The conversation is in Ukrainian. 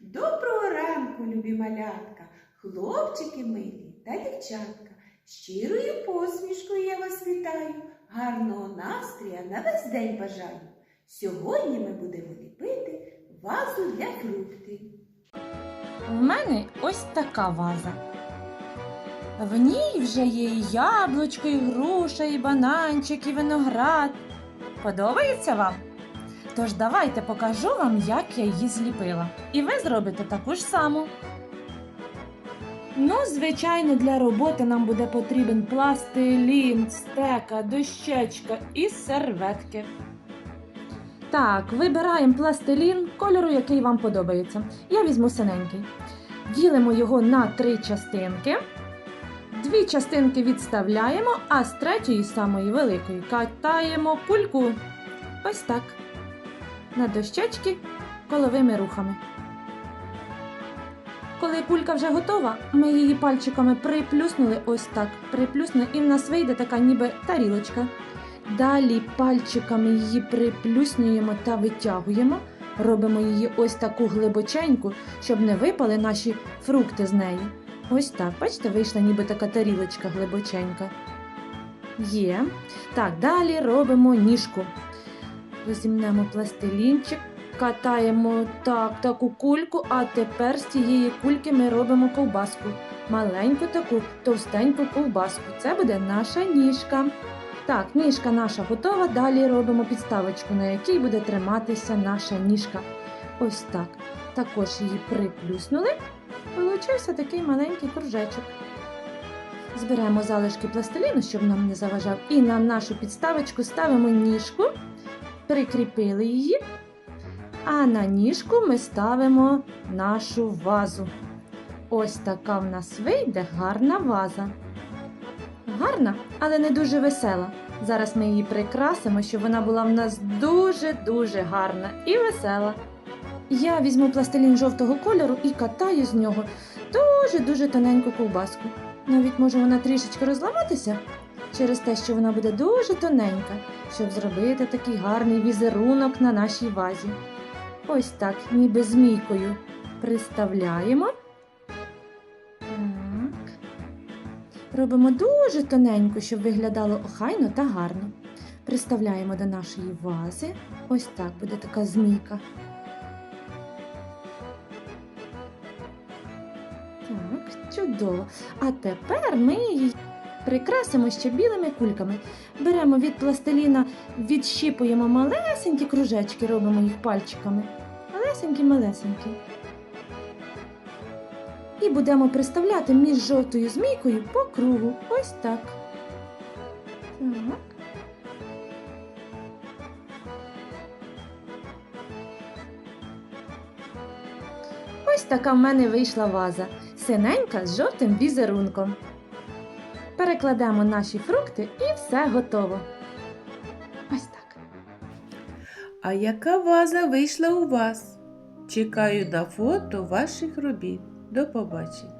Доброго ранку, любі малятка, хлопчики милі та дівчатка. Щирою посмішкою я вас вітаю, гарного настрія на весь день бажаю. Сьогодні ми будемо ліпити вазу для фруктів. В мене ось така ваза. В ній вже є і яблучко, і груша, і бананчик, і виноград. Подобається вам? Тож давайте покажу вам, як я її зліпила. І ви зробите таку ж саму. Ну, звичайно, для роботи нам буде потрібен пластилін, стека, дощечка і серветки. Так, вибираємо пластилін кольору, який вам подобається. Я візьму синенький. Ділимо його на три частинки. Дві частинки відставляємо, а з третьої самої великої катаємо кульку. Ось так. На дощечки коловими рухами. Коли кулька вже готова, ми її пальчиками приплюснули ось так. Приплюснули, і в нас вийде така ніби тарілочка. Далі пальчиками її приплюснюємо та витягуємо. Робимо її ось таку глибоченьку, щоб не випали наші фрукти з неї. Ось так, бачите, вийшла ніби така тарілочка глибоченька. Є. Так, далі робимо ніжку. Візьмемо пластилінчик, катаємо так, таку кульку, а тепер з цієї кульки ми робимо ковбаску. Маленьку таку товстеньку ковбаску. Це буде наша ніжка. Так, ніжка наша готова. Далі робимо підставочку, на якій буде триматися наша ніжка. Ось так. Також її приплюснули. Получився такий маленький кружечок. Зберемо залишки пластиліну, щоб нам не заважав, і на нашу підставочку ставимо ніжку, прикріпили її, а на ніжку ми ставимо нашу вазу. Ось така в нас вийде гарна ваза. Гарна, але не дуже весела. Зараз ми її прикрасимо, щоб вона була в нас дуже-дуже гарна і весела. Я візьму пластилін жовтого кольору і катаю з нього дуже-дуже тоненьку ковбаску. Навіть може вона трішечки розламатися через те, що вона буде дуже тоненька, щоб зробити такий гарний візерунок на нашій вазі. Ось так, ніби змійкою приставляємо. Так. Робимо дуже тоненько, щоб виглядало охайно та гарно. Приставляємо до нашої вази. Ось так буде така змійка. Так, чудово. А тепер ми її прикрасимо ще білими кульками. Беремо від пластиліна, відщіпуємо малесенькі кружечки, робимо їх пальчиками. Малесенькі-малесенькі. І будемо приставляти між жовтою змійкою по кругу. Ось так. Так. Ось така в мене вийшла ваза, синенька з жовтим візерунком. Перекладемо наші фрукти і все готово. Ось так. А яка ваза вийшла у вас? Чекаю на фото ваших робіт. До побачення!